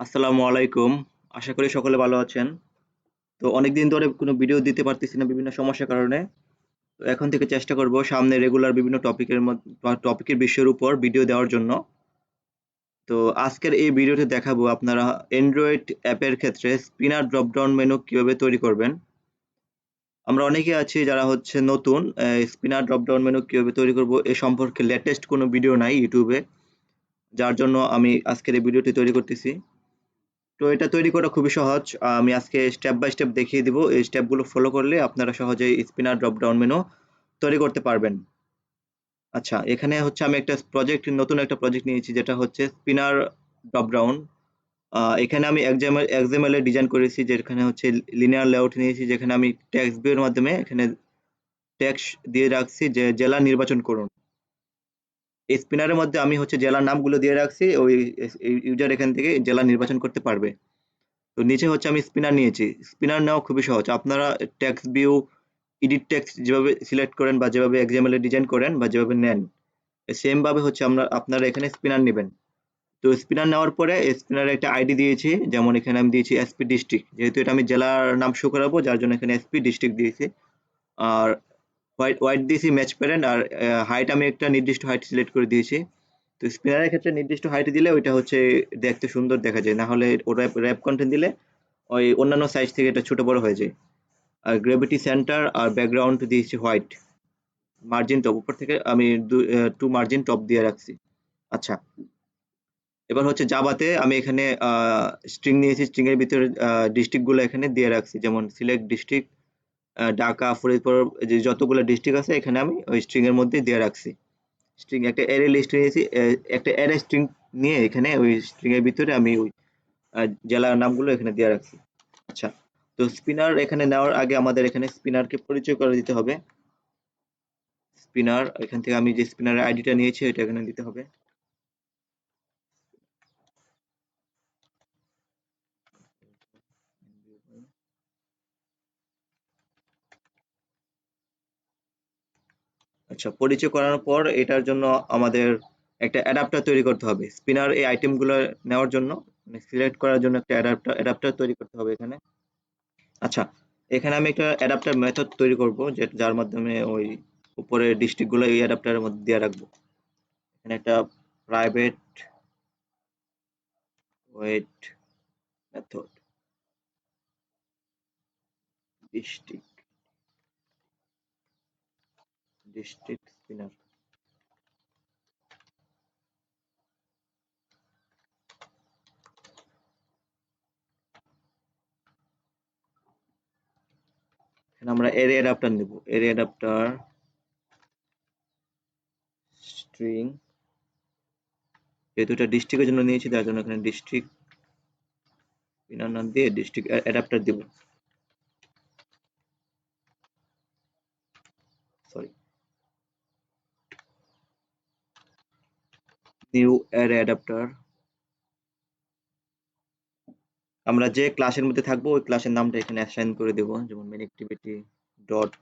আসসালামু আলাইকুম। আশা করি সকলে ভালো আছেন। তো অনেকদিন ধরে কোনো ভিডিও দিতে পারতেছি না বিভিন্ন সমস্যার কারণে। তো এখন থেকে চেষ্টা করব সামনে রেগুলার বিভিন্ন টপিকের টপিকের বিষয়ের উপর ভিডিও দেওয়ার জন্য। তো আজকের এই ভিডিওতে দেখাবো আপনারা অ্যান্ড্রয়েড অ্যাপের ক্ষেত্রে স্পিনার ড্রপডাউন মেনু কীভাবে তৈরি করবেন। আমরা অনেকে আছি যারা হচ্ছে নতুন স্পিনার ড্রপডাউন মেনু কীভাবে তৈরি করব এ সম্পর্কে লেটেস্ট কোনো ভিডিও নাই ইউটিউবে যার জন্য আমি আজকের এই ভিডিওটি তৈরি করতেছি। তো এটা তৈরি করা খুবই সহজ। আমি আজকে স্টেপ বাই স্টেপ দেখিয়ে দিব। এই স্টেপগুলো ফলো করলে আপনারা সহজেই স্পিনার ড্রপ ডাউন মেনু তৈরি করতে পারবেন। আচ্ছা, এখানে হচ্ছে আমি একটা প্রজেক্ট নতুন একটা প্রজেক্ট নিয়েছি যেটা হচ্ছে স্পিনার ড্রপ ডাউন। এখানে আমি XML এ ডিজাইন করেছি যেখানে হচ্ছে লিনিয়ার লেআউট নিয়েছি যেখানে আমি ভিউ এর মাধ্যমে এখানে টেক্সট দিয়ে রাখছি যে জেলা নির্বাচন করুন। এই স্পিনারের মধ্যে আমি হচ্ছে জেলার নামগুলো দিয়ে রাখছি। ওই ইউজার এখান থেকে জেলা নির্বাচন করতে পারবে। তো নিচে হচ্ছে আমি স্পিনার নিয়েছি। স্পিনার নেওয়া খুবই সহজ। আপনারা টেক্সট ভিউ, এডিট টেক্সট যেভাবে সিলেক্ট করেন বা যেভাবে XML এ ডিজাইন করেন বা যেভাবে নেন, সেম ভাবে হচ্ছে আমরা আপনারা এখানে স্পিনার নেবেন তো স্পিনার নেওয়ার পরে স্পিনারে একটা আইডি দিয়েছি। যেমন এখানে আমি দিয়েছি এসপি ডিস্ট্রিক্ট। যেহেতু এটা আমি জেলার নাম শো করাবো যার জন্য এখানে এসপি ডিস্ট্রিক্ট দিয়েছি। আর হোয়াইট হোয়াইট দিয়েছি ম্যাচ প্যারেন্ট আর হাইট আমি একটা নির্দিষ্ট হাইট সিলেক্ট করে দিয়েছি। তো স্পিনারের ক্ষেত্রে নির্দিষ্ট হাইট দিলে ওইটা হচ্ছে দেখতে সুন্দর দেখা যায়। না হলে র‍্যাপ র‍্যাপ কনটেন্ট দিলে ওই অন্যান্য সাইজ থেকে এটা ছোট বড় হয়ে যায়। আর গ্রেভিটি সেন্টার আর ব্যাকগ্রাউন্ড দিয়েছি হোয়াইট। মার্জিন টপ উপর থেকে আমি 2 মার্জিন টপ দিয়ে রাখছি। আচ্ছা। এবার হচ্ছে জাভাতে আমি এখানে স্ট্রিং নিয়েছি। স্ট্রিং এর ভিতরে আ ডিস্ট্রিক্টগুলো এখানে দিয়ে রাখছি। যেমন সিলেক্ট ডিস্ট্রিক্ট ঢাকা, ফরিদপুর যে যতগুলো ডিস্ট্রিক্ট আছে এখানে আমি ওই স্ট্রিং এর মধ্যে দিয়ে রাখছি। স্ট্রিং একটা অ্যারে লিস্ট নিয়েছি। একটা অ্যারে স্ট্রিং নিয়ে এখানে ওই স্ট্রিং এর ভিতরে আমি ওই জেলার নামগুলো এখানে দিয়ে রাখছি। আচ্ছা। তো স্পিনার এখানে নেওয়ার আগে আমাদের এখানে স্পিনারকে পরিচয় করে দিতে হবে। স্পিনার এখান থেকে আমি যে স্পিনারের আইডিটা নিয়েছি ওইটা এখানে দিতে হবে। আচ্ছা, পরিচয় করানোর পর এটার জন্য আমাদের একটা অ্যাডাপ্টার তৈরি করতে হবে। স্পিনার এই আইটেমগুলো নেওয়ার জন্য মানে সিলেক্ট করার জন্য একটা অ্যাডাপ্টার অ্যাডাপ্টার তৈরি করতে হবে এখানে। আচ্ছা, এখানে আমি একটা অ্যাডাপ্টার মেথড তৈরি করব যে যার মাধ্যমে ওই উপরের ডিস্ট্রিক্টগুলো এই অ্যাডাপ্টারের মধ্যে দিয়ে রাখব। এখানে একটা private void method district district spinner আমরা অ্যারে অ্যাডাপ্টার নেব। অ্যারে অ্যাডাপ্টার স্ট্রিং যেহেতু এটা ডিস্ট্রিক্টের জন্য নিয়েছি, তার জন্য এখানে ডিস্ট্রিক্ট স্পিনার নাম দিয়ে ডিস্ট্রিক্ট অ্যাডাপ্টার দিব। নিউ অ্যারে অ্যাডাপ্টার আমরা যে ক্লাসের মধ্যে থাকব ওই ক্লাসের নামটা এখানে অ্যাসাইন করে দেব। যেমন মেইন অ্যাক্টিভিটি ডট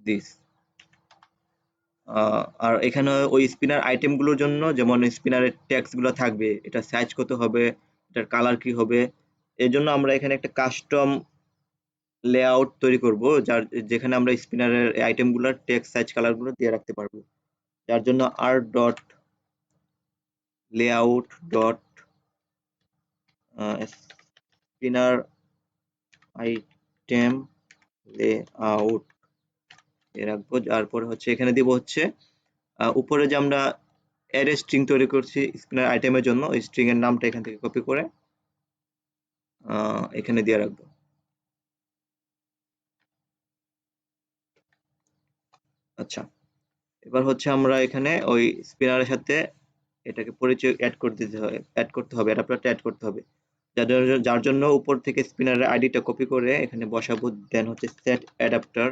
দিস। আর এখানে ওই স্পিনার আইটেমগুলোর জন্য যেমন স্পিনারের টেক্সটগুলো থাকবে, এটা সাইজ কত হবে, এটার কালার কি হবে, এজন্য আমরা এখানে একটা কাস্টম লেআউট তৈরি করব যার যেখানে আমরা স্পিনারের আইটেমগুলোর টেক্সট সাইজ কালারগুলো দিয়ে রাখতে পারব। যার জন্য আর ডট ডট আ স্পিনার আইটেম লেআউট এ রাখব। তারপরে হচ্ছে এখানে দিব হচ্ছে উপরে যে আমরা অ্যারে স্ট্রিং তৈরি করছি স্পিনার আইটেমের জন্য, ওই স্ট্রিং এর নামটা এখান থেকে কপি করে এখানে দিয়ে রাখব। আচ্ছা। এবার হচ্ছে আমরা এখানে ওই স্পিনারের সাথে এটাকে পরিচয় অ্যাড করে দিতে হবে অ্যাড করতে হবে অ্যাডাপ্টারটা অ্যাড করতে হবে। যার যার জন্য উপর থেকে স্পিনারের আইডিটা কপি করে এখানে বসাবো দেন হচ্ছে set adapter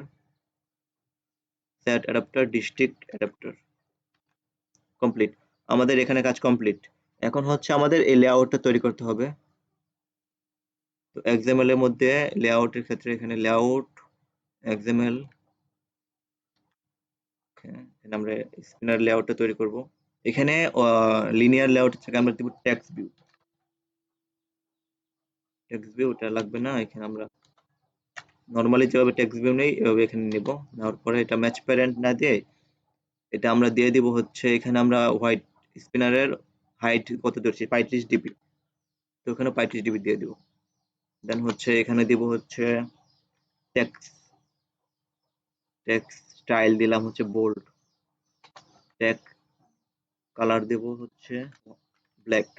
set adapter district adapter complete. আমাদের এখানে কাজ কমপ্লিট। এখন হচ্ছে আমাদের এই লেআউটটা তৈরি করতে হবে। তো XML এর মধ্যে লেআউটের ক্ষেত্রে এখানে লেআউট এখানে আমরা স্পিনার লেআউটটা তৈরি করব। এখানে লিনিয়ার লেআউট থেকে আমরা দিব টেক্সট ভিউ। টেক্সট ভিউ ওটা লাগবে না, এখানে আমরা নর্মালি যেভাবে টেক্সট ভিউ নেই, এভাবে এখানে নেব। নেওয়ার পরে এটা ম্যাচ প্যারেন্ট না দিয়ে, এটা আমরা দিয়ে দিব হচ্ছে, এখানে আমরা হোয়াইট স্পিনারের হাইট কত ধরছি? পঁয়ত্রিশ ডিবি। তো এখানে পঁয়ত্রিশ ডিবি দিয়ে দিব। দেন হচ্ছে, এখানে দিব হচ্ছে টেক্স টেক্স স্টাইল দিলাম হচ্ছে বোল্ড ট্যাগ কালার দেব হচ্ছে ব্ল্যাক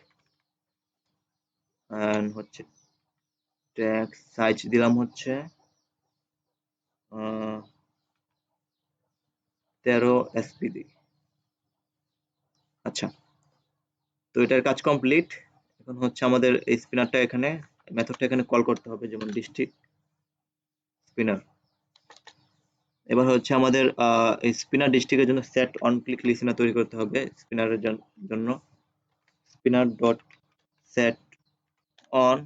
অ্যান্ড হচ্ছে ট্যাগ সাইজ দিলাম হচ্ছে তেরো এসপি দিই আচ্ছা তো এটার কাজ কমপ্লিট এখন হচ্ছে আমাদের এই স্পিনারটা এখানে মেথডটা এখানে কল করতে হবে, যেমন ডিস্ট্রিক্ট স্পিনার এবার হচ্ছে আমাদের স্পিনার ডিস্ট্রিক্টের জন্য সেট অন ক্লিক লিসেনার তৈরি করতে হবে স্পিনারের জন্য। Spinner dot set on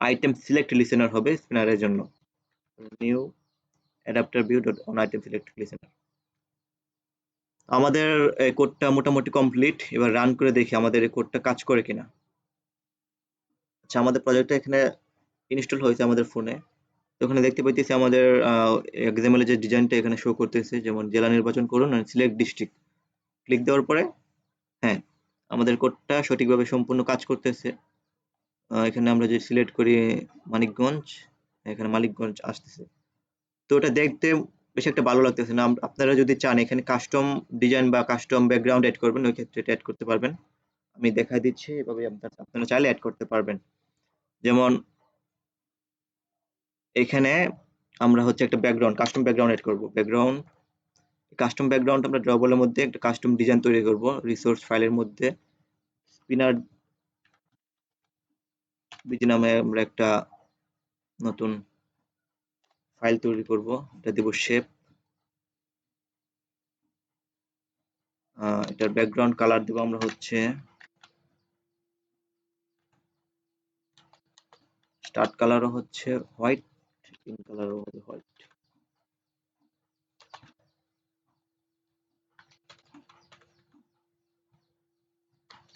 item select listener হবে স্পিনারের জন্য। New adapter view dot on item select listener আমাদের এই কোডটা মোটামুটি কমপ্লিট এবার রান করে দেখি আমাদের এই কোডটা কাজ করে কিনা। আচ্ছা আমাদের প্রজেক্টটা এখানে ইনস্টল হয়েছে আমাদের ফোনে ওখানে দেখতে পাইতেছি আমাদের এক্সামের যে ডিজাইনটা এখানে শো করতেছে, যেমন জেলা নির্বাচন করুন আর সিলেক্ট ডিস্ট্রিক্ট ক্লিক দেওয়ার পরে হ্যাঁ আমাদের কোডটা সঠিকভাবে সম্পূর্ণ কাজ করতেছে। এখানে আমরা যদি সিলেক্ট করি মানিকগঞ্জ, এখানে মানিকগঞ্জ আসতেছে। তো ওটা দেখতে বেশ একটা ভালো লাগতেছে না। আপনারা যদি চান, এখানে কাস্টম ডিজাইন বা কাস্টম ব্যাকগ্রাউন্ড অ্যাড করবেন, ওই ক্ষেত্রে অ্যাড করতে পারবেন। আমি দেখা দিচ্ছি এভাবে আপনারা চাইলে অ্যাড করতে পারবেন। যেমন এখানে আমরা হচ্ছে একটা ব্যাকগ্রাউন্ড কাস্টম ব্যাকগ্রাউন্ড এড করব। ব্যাকগ্রাউন্ড কাস্টম ব্যাকগ্রাউন্ড আমরা ড্রবলের মধ্যে একটা কাস্টম ডিজাইন তৈরি করব রিসোর্স ফাইলের মধ্যে। স্পিনার বিজি নামে আমরা একটা নতুন ফাইল তৈরি করব, এটা দেব শেপ এটার ব্যাকগ্রাউন্ড কালার দেব আমরা হচ্ছে স্টার্ট কালারও হচ্ছে হোয়াইট পিঙ্ক কালারও হবে হোয়াইট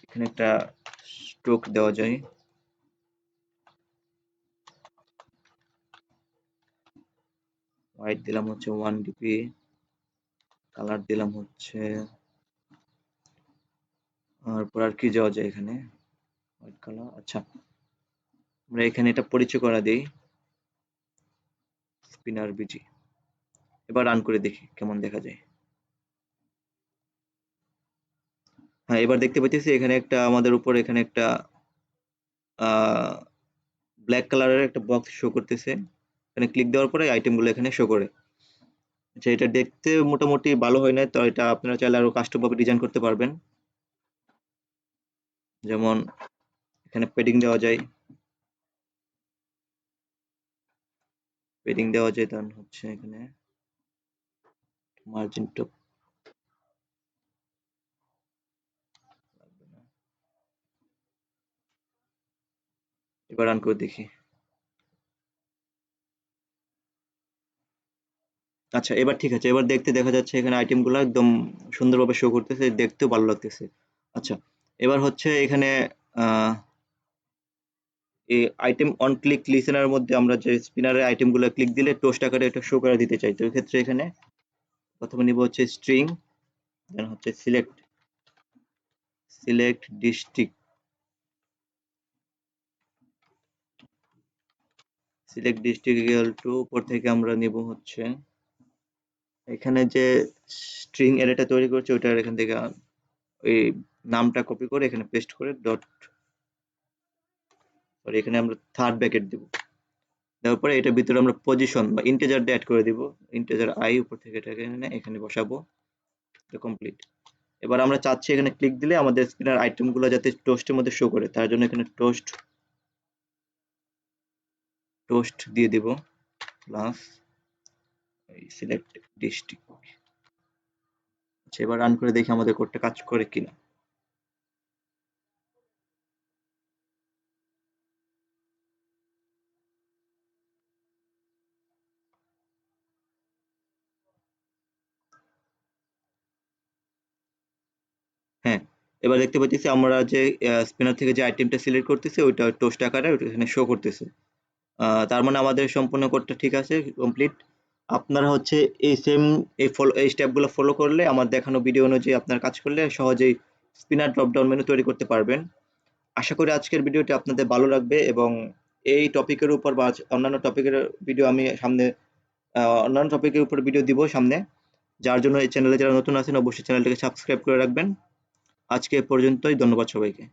এখানে একটা স্ট্রোক দেওয়া যায়। হোয়াইট দিলাম হচ্ছে ওয়ান ডিপি কালার দিলাম হচ্ছে, তারপর আর কি যাওয়া যায় এখানে? হোয়াইট কালার আচ্ছা। আমরা এখানে এটা পরিচয় করা দিই। স্পিনার বিজি এবার রান করে দেখি কেমন দেখা যায়। হ্যাঁ এবার দেখতে পাচ্ছি এখানে একটা আমাদের উপর এখানে একটা ব্ল্যাক কালারের একটা বক্স শো করতেছে। এখানে ক্লিক দেওয়ার পরে আইটেমগুলো এখানে শো করে। আচ্ছা এটা দেখতে মোটামুটি ভালো হয় না তো এটা আপনারা চাইলে আরও কাস্টম ভাবে ডিজাইন করতে পারবেন। যেমন এখানে পেডিং দেওয়া যায়। পেডিং দেওয়া যায় তার হচ্ছে এখানে। মার্জিন টপ এবার রান করে দেখি। আচ্ছা এবার ঠিক আছে, এবার দেখতে দেখা যাচ্ছে এখানে আইটেমগুলো একদম সুন্দরভাবে শো করতেছে, দেখতেও ভালো লাগতেছে। আচ্ছা এবার হচ্ছে এখানে এই আইটেম অন ক্লিক লিসেনার মধ্যে আমরা যে স্পিনারের আইটেমগুলো ক্লিক দিলে টোস্ট আকারে এটা শো করে দিতে চাই। তো ক্ষেত্রে এখানে প্রথমে নিব হচ্ছে স্ট্রিং দেন হচ্ছে select select district select district equal to উপর থেকে আমরা নিব হচ্ছে এখানে যে স্ট্রিং অ্যারেটা তৈরি করছে ওইটার এখান থেকে ওই নামটা কপি করে এখানে পেস্ট করে ডট সরি এখানে আমরা থার্ড ব্যাকেট দিব। দেওয়ার পরে এটার ভিতরে আমরা পজিশন বা ইন্টেজার অ্যাড করে দিব। ইন্টেজার আই উপর থেকে এটাকে এখানে বসাবো। এটা কমপ্লিট এবার আমরা চাচ্ছি এখানে ক্লিক দিলে আমাদের স্ক্রিনের আইটেমগুলো যাতে টোস্টের মধ্যে শো করে। তার জন্য এখানে টোস্ট টোস্ট দিয়ে দিব। প্লাস সিলেক্ট ডিস্ট্রিক্ট আচ্ছা এবার রান করে দেখি আমাদের কোডটা কাজ করে কিনা হ্যাঁ এবার দেখতে পাচ্ছি আমরা যে স্পিনার থেকে যে আইটেমটা সিলেক্ট করতেছি, ওইটা টোস্ট আকারে ওইটা এখানে শো করতেছে। তার মানে আমাদের সম্পূর্ণ কোডটা ঠিক আছে কমপ্লিট আপনারা হচ্ছে এই সেম এই ফলো এই স্টেপগুলো ফলো করলে আমার দেখানো ভিডিও অনুযায়ী আপনার কাজ করলে সহজেই স্পিনার ড্রপ ডাউন মেনু তৈরি করতে পারবেন। আশা করি আজকের ভিডিওটি আপনাদের ভালো লাগবে এবং এই টপিকের উপর বা অন্যান্য টপিকের ভিডিও আমি সামনে অন্যান্য টপিকের উপর ভিডিও দিব সামনে। যার জন্য এই চ্যানেলে যারা নতুন আছেন, অবশ্যই চ্যানেলটাকে সাবস্ক্রাইব করে রাখবেন। আজকে পর্যন্তই ধন্যবাদ সবাইকে।